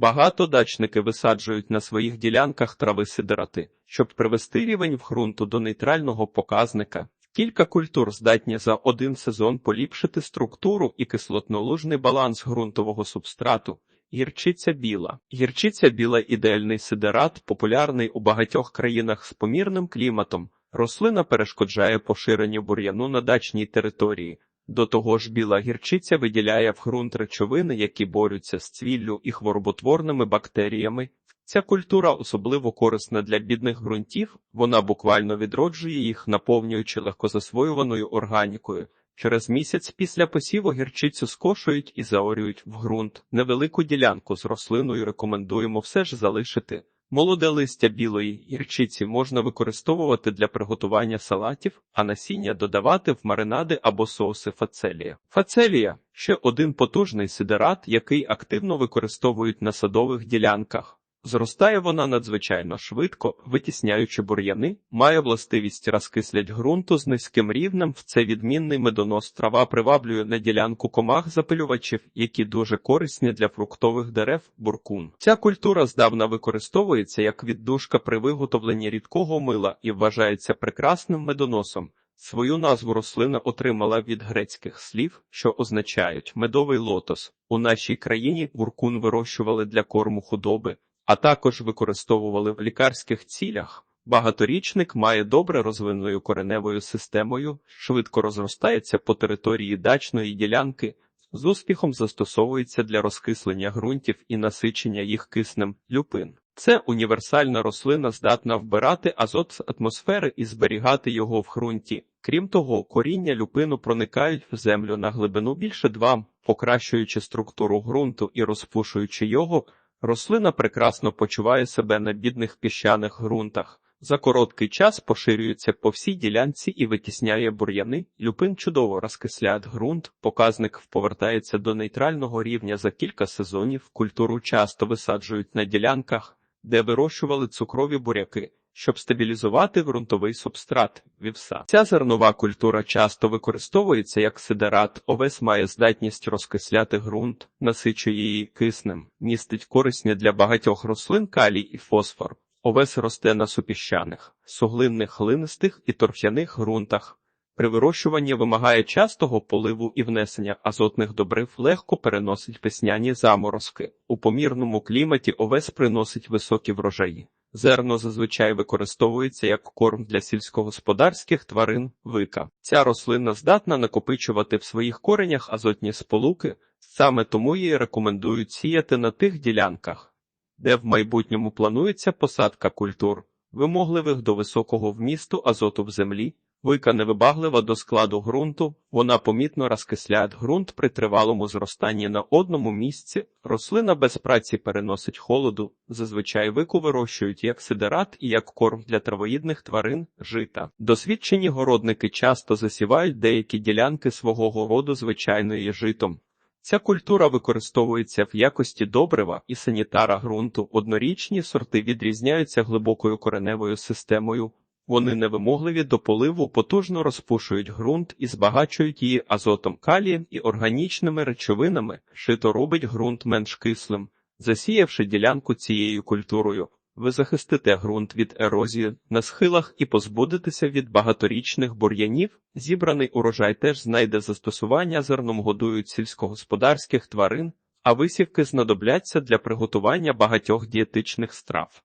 Багато дачники висаджують на своїх ділянках трави сидирати, щоб привести рівень в ґрунту до нейтрального показника. Кілька культур здатні за один сезон поліпшити структуру і кислотно-лужний баланс ґрунтового субстрату. Гірчиця біла. Гірчиця біла ідеальний сидерат, популярний у багатьох країнах з помірним кліматом. Рослина перешкоджає поширенню бур'яну на дачній території. До того ж, біла гірчиця виділяє в ґрунт речовини, які борються з цвіллю і хвороботворними бактеріями. Ця культура особливо корисна для бідних ґрунтів, вона буквально відроджує їх, наповнюючи легкозасвоюваною органікою. Через місяць після посіву гірчицю скошують і заорюють в ґрунт. Невелику ділянку з рослиною рекомендуємо все ж залишити. Молоде листя білої гірчиці можна використовувати для приготування салатів, а насіння додавати в маринади або соуси фацелія. Фацелія ще один потужний сидерат, який активно використовують на садових ділянках. Зростає вона надзвичайно швидко, витісняючи бур'яни, має властивість розкислять ґрунту з низьким рівнем. В це відмінний медонос трава приваблює на ділянку комах запилювачів, які дуже корисні для фруктових дерев буркун. Ця культура здавна використовується як віддушка при виготовленні рідкого мила і вважається прекрасним медоносом. Свою назву рослина отримала від грецьких слів, що означають медовий лотос. У нашій країні буркун вирощували для корму худоби а також використовували в лікарських цілях. Багаторічник має добре розвиненою кореневою системою, швидко розростається по території дачної ділянки, з успіхом застосовується для розкислення ґрунтів і насичення їх киснем люпин. Це універсальна рослина, здатна вбирати азот з атмосфери і зберігати його в ґрунті. Крім того, коріння люпину проникають в землю на глибину більше 2, покращуючи структуру ґрунту і розпушуючи його. Рослина прекрасно почуває себе на бідних піщаних ґрунтах. За короткий час поширюється по всій ділянці і витісняє бур'яни. Люпин чудово розкисляє ґрунт, показник повертається до нейтрального рівня за кілька сезонів. Культуру часто висаджують на ділянках, де вирощували цукрові буряки. Щоб стабілізувати ґрунтовий субстрат вівса. Ця зернова культура часто використовується як сидерат. Овес має здатність розкисляти ґрунт, насичує її киснем, містить корисні для багатьох рослин калій і фосфор. Овес росте на супіщаних, суглинних глинистих і торф'яних ґрунтах. При вирощуванні вимагає частого поливу і внесення азотних добрив легко переносить весняні заморозки. У помірному кліматі овес приносить високі врожаї. Зерно зазвичай використовується як корм для сільськогосподарських тварин вика. Ця рослина здатна накопичувати в своїх коренях азотні сполуки, саме тому її рекомендують сіяти на тих ділянках, де в майбутньому планується посадка культур, вимогливих до високого вмісту азоту в землі. Вика невибаглива до складу ґрунту, вона помітно розкисляє ґрунт при тривалому зростанні на одному місці. Рослина без праці переносить холоду. Зазвичай вику вирощують як сидерат і як корм для травоїдних тварин жита. Досвідчені городники часто засівають деякі ділянки свого городу звичайною житом. Ця культура використовується в якості добрива і санітара ґрунту. Однорічні сорти відрізняються глибокою кореневою системою. Вони невимогливі до поливу, потужно розпушують ґрунт і збагачують її азотом калієм і органічними речовинами, шито робить ґрунт менш кислим. Засіявши ділянку цією культурою, ви захистите ґрунт від ерозії на схилах і позбудетеся від багаторічних бур'янів. Зібраний урожай теж знайде застосування зерном годують сільськогосподарських тварин, а висівки знадобляться для приготування багатьох дієтичних страв.